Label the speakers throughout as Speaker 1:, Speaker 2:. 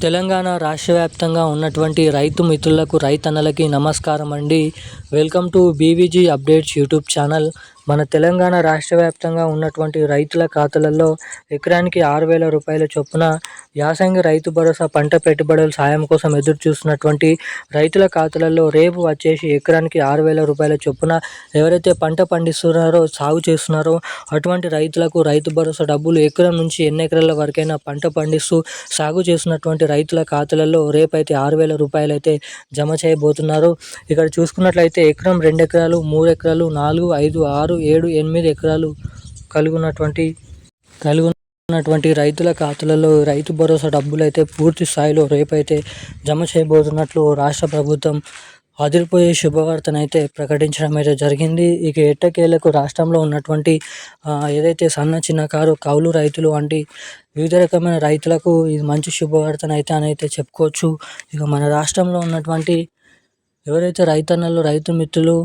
Speaker 1: తెలంగాణ రాష్ట్ర వ్యాప్తంగా ఉన్నటువంటి రైతు మిత్రులకు రైతన్నలకి నమస్కారం అండి. Welcome to BVG updates YouTube channel. మన తెలంగాణ రాష్ట్ర వ్యాప్తంగా ఉన్నటువంటి రైతుల ఖాతాలలో ఎకరానికి ఆరు వేల రూపాయల చొప్పున యాసంగి రైతు భరోసా పంట పెట్టుబడుల సాయం కోసం ఎదురు చూస్తున్నటువంటి రైతుల ఖాతాలలో రేపు వచ్చేసి ఎకరానికి ఆరు వేల రూపాయల చొప్పున ఎవరైతే పంట పండిస్తున్నారో సాగు చేస్తున్నారో అటువంటి రైతులకు రైతు భరోసా డబ్బులు ఎకరం నుంచి ఎన్ని ఎకరాల వరకైనా పంట పండిస్తూ సాగు చేస్తున్నటువంటి రైతుల ఖాతాలలో రేపైతే ఆరు వేల రూపాయలు అయితే జమ చేయబోతున్నారు. ఇక్కడ చూసుకున్నట్లయితే ఎకరం రెండు ఎకరాలు మూడు ఎకరాలు నాలుగు ఐదు ఆరు ఏడు ఎనిమిది ఎకరాలు కలిగినటువంటి కలిగి ఉన్నటువంటి రైతుల ఖాతాలలో రైతు భరోసా డబ్బులు అయితే పూర్తి స్థాయిలో రేపైతే జమ చేయబోతున్నట్లు రాష్ట్ర ప్రభుత్వం అదిరిపోయే శుభవార్తనైతే ప్రకటించడం అయితే జరిగింది. ఇక ఎట్టకేలకు రాష్ట్రంలో ఉన్నటువంటి ఏదైతే సన్న చిన్న కారు కౌలు రైతులు వంటి వివిధ రకమైన రైతులకు ఇది మంచి శుభవార్తనైతే అని అయితే చెప్పుకోవచ్చు. ఇక మన రాష్ట్రంలో ఉన్నటువంటి ఎవరైతే రైతన్నలు రైతు మిత్రులు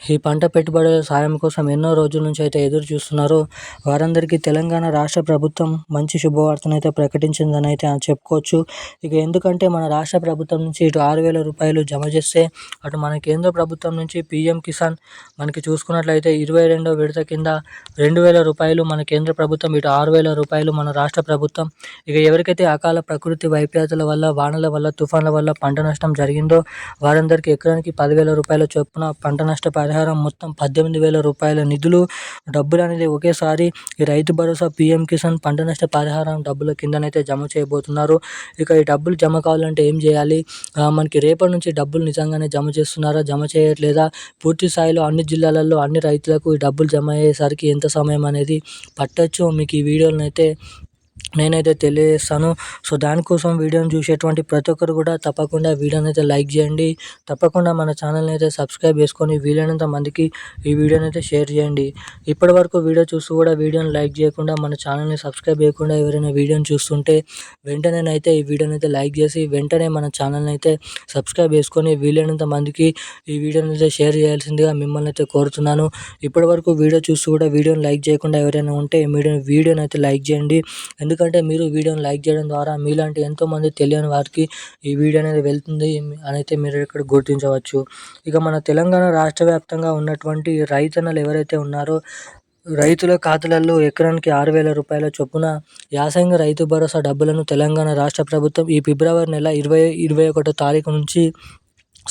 Speaker 1: ఈ పంట పెట్టుబడుల సాయం కోసం ఎన్నో రోజుల నుంచి అయితే ఎదురు చూస్తున్నారు. వారందరికీ తెలంగాణ రాష్ట్ర ప్రభుత్వం మంచి శుభవార్తను అయితే ప్రకటించిందని అయితే చెప్పుకోవచ్చు. ఇక ఎందుకంటే మన రాష్ట్ర ప్రభుత్వం నుంచి ఇటు ఆరు వేల రూపాయలు జమ చేస్తే అటు మన కేంద్ర ప్రభుత్వం నుంచి పీఎం కిసాన్ మనకి చూసుకున్నట్లయితే ఇరవై రెండో విడత కింద రెండు వేల రూపాయలు మన కేంద్ర ప్రభుత్వం ఇటు ఆరు వేల రూపాయలు మన రాష్ట్ర ప్రభుత్వం. ఇక ఎవరికైతే అకాల ప్రకృతి వైపరీత్యాల వల్ల వానల వల్ల తుఫాన్ల వల్ల పంట నష్టం జరిగిందో వారందరికీ ఎకరానికి పదివేల రూపాయల చొప్పున పంట నష్ట పరిహారం మొత్తం పద్దెనిమిది వేల రూపాయల నిధులు డబ్బులు అనేది ఒకేసారి ఈ రైతు భరోసా పీఎం కిసాన్ పంట నష్ట పరిహారం డబ్బుల కిందనైతే జమ చేయబోతున్నారు. ఇక ఈ డబ్బులు జమ కావాలంటే ఏం చేయాలి? మనకి రేపటి నుంచి డబ్బులు నిజంగానే జమ చేస్తున్నారా? జమ చేయట్లేదా? పూర్తి స్థాయిలో అన్ని జిల్లాలలో అన్ని రైతులకు ఈ డబ్బులు జమ అయ్యేసరికి ఎంత సమయం అనేది పట్టచ్చు? మీకు ఈ వీడియోలను అయితే నేనైతే తెలియజేస్తాను. సో దానికోసం వీడియోని చూసేటువంటి ప్రతి ఒక్కరు కూడా తప్పకుండా వీడియోని అయితే లైక్ చేయండి. తప్పకుండా మన ఛానల్ని అయితే సబ్స్క్రైబ్ చేసుకొని వీలైనంత మందికి ఈ వీడియోని అయితే షేర్ చేయండి. ఇప్పటివరకు వీడియో చూస్తూ కూడా వీడియోని లైక్ చేయకుండా మన ఛానల్ని సబ్స్క్రైబ్ చేయకుండా ఎవరైనా వీడియోని చూస్తుంటే వెంటనేనైతే ఈ వీడియోని అయితే లైక్ చేసి వెంటనే మన ఛానల్ని అయితే సబ్స్క్రైబ్ చేసుకొని వీలైనంత మందికి ఈ వీడియోని అయితే షేర్ చేయాల్సిందిగా మిమ్మల్ని అయితే కోరుతున్నాను. ఇప్పటివరకు వీడియో చూస్తూ కూడా వీడియోని లైక్ చేయకుండా ఎవరైనా ఉంటే వీడియో వీడియోని అయితే లైక్ చేయండి. ఎందుకంటే మీరు వీడియోని లైక్ చేయడం ద్వారా మీలాంటి ఎంతోమంది తెలియని వారికి ఈ వీడియో అనేది వెళ్తుంది అనైతే మీరు ఇక్కడ గుర్తించవచ్చు. ఇక మన తెలంగాణ రాష్ట్ర వ్యాప్తంగా ఉన్నటువంటి రైతన్నలు ఎవరైతే ఉన్నారో రైతుల ఖాతాలలో ఎకరానికి ఆరు వేల రూపాయల చొప్పున యాసంగి రైతు భరోసా డబ్బులను తెలంగాణ రాష్ట్ర ప్రభుత్వం ఈ ఫిబ్రవరి నెల ఇరవై ఇరవై ఒకటో తారీఖు నుంచి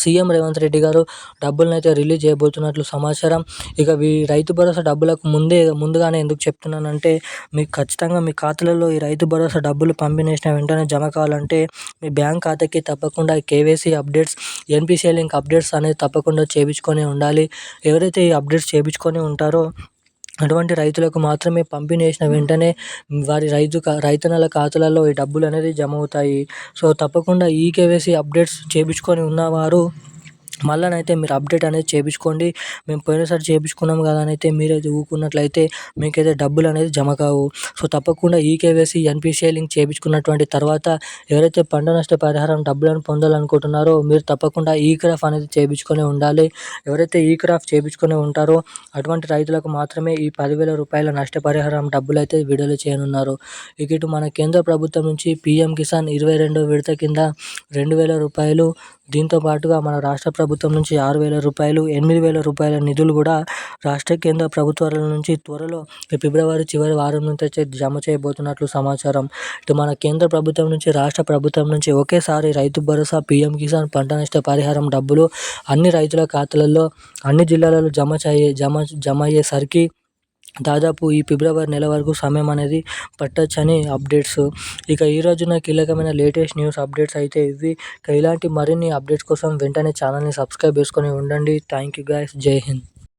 Speaker 1: సీఎం రేవంత్ రెడ్డి గారు డబ్బులను అయితే రిలీజ్ చేయబోతున్నట్లు సమాచారం. ఇక ఈ రైతు భరోసా డబ్బులకు ముందే ముందుగానే ఎందుకు చెప్తున్నానంటే మీకు ఖచ్చితంగా మీ ఖాతాలలో ఈ రైతు భరోసా డబ్బులు పంపిణేసిన వెంటనే జమ కావాలంటే మీ బ్యాంక్ ఖాతాకి తప్పకుండా KYC updates NPCI link updates అనేది తప్పకుండా చేయించుకొని ఉండాలి. ఎవరైతే ఈ అప్డేట్స్ చేయించుకొని ఉంటారో అటువంటి రైతులకు మాత్రమే పంపిణీ చేసిన వెంటనే వారి రైతు రైతన్నల ఖాతాలలో ఈ డబ్బులు అనేది జమ అవుతాయి. సో తప్పకుండా ఈ కేవైసీ అప్డేట్స్ చేయించుకొని ఉన్నవారు మళ్ళనైతే మీరు అప్డేట్ అనేది చేయించుకోండి మేము పోయినసారి చేయించుకున్నాం కదా అని అయితే మీరైతే ఊరుకున్నట్లయితే మీకైతే డబ్బులు అనేది జమ కావు. సో తప్పకుండా ఈకేవైసీ ఎన్పిసిఐ లింక్ చేయించుకున్నటువంటి తర్వాత ఎవరైతే పంట నష్ట పరిహారం డబ్బులను పొందాలనుకుంటున్నారో మీరు తప్పకుండా ఈ క్రాఫ్ అనేది చేయించుకొని ఉండాలి. ఎవరైతే ఈ క్రాఫ్ చేయించుకొని ఉంటారో అటువంటి రైతులకు మాత్రమే ఈ పదివేల రూపాయల నష్టపరిహారం డబ్బులు అయితే విడుదల చేయనున్నారు. ఇక ఇటు మన కేంద్ర ప్రభుత్వం నుంచి పీఎం కిసాన్ ఇరవై రెండో విడత కింద రెండు వేల రూపాయలు దీంతో పాటుగా మన రాష్ట్ర ప్రభుత్వం నుంచి ఆరు వేల రూపాయలు ఎనిమిది వేల రూపాయల నిధులు కూడా రాష్ట్ర కేంద్ర ప్రభుత్వాల నుంచి త్వరలో ఫిబ్రవరి చివరి వారం నుంచి జమ చేయబోతున్నట్లు సమాచారం. ఇటు మన కేంద్ర ప్రభుత్వం నుంచి రాష్ట్ర ప్రభుత్వం నుంచి ఒకేసారి రైతు భరోసా పీఎం కిసాన్ పంట నష్ట పరిహారం డబ్బులు అన్ని రైతుల ఖాతాలలో అన్ని జిల్లాలలో జమ చేయ జమ జమ అయ్యేసరికి దాదాపు ఈ ఫిబ్రవరి నెల వరకు సమయం అనేది పట్టొచ్చని అప్డేట్స్. ఇక ఈ రోజున కీలకమైన లేటెస్ట్ న్యూస్ అప్డేట్స్ అయితే ఇవి. ఇక ఇలాంటి మరిన్ని అప్డేట్స్ కోసం వెంటనే ఛానల్ని సబ్స్క్రైబ్ చేసుకొని ఉండండి. Thank you guys. Jai Hind.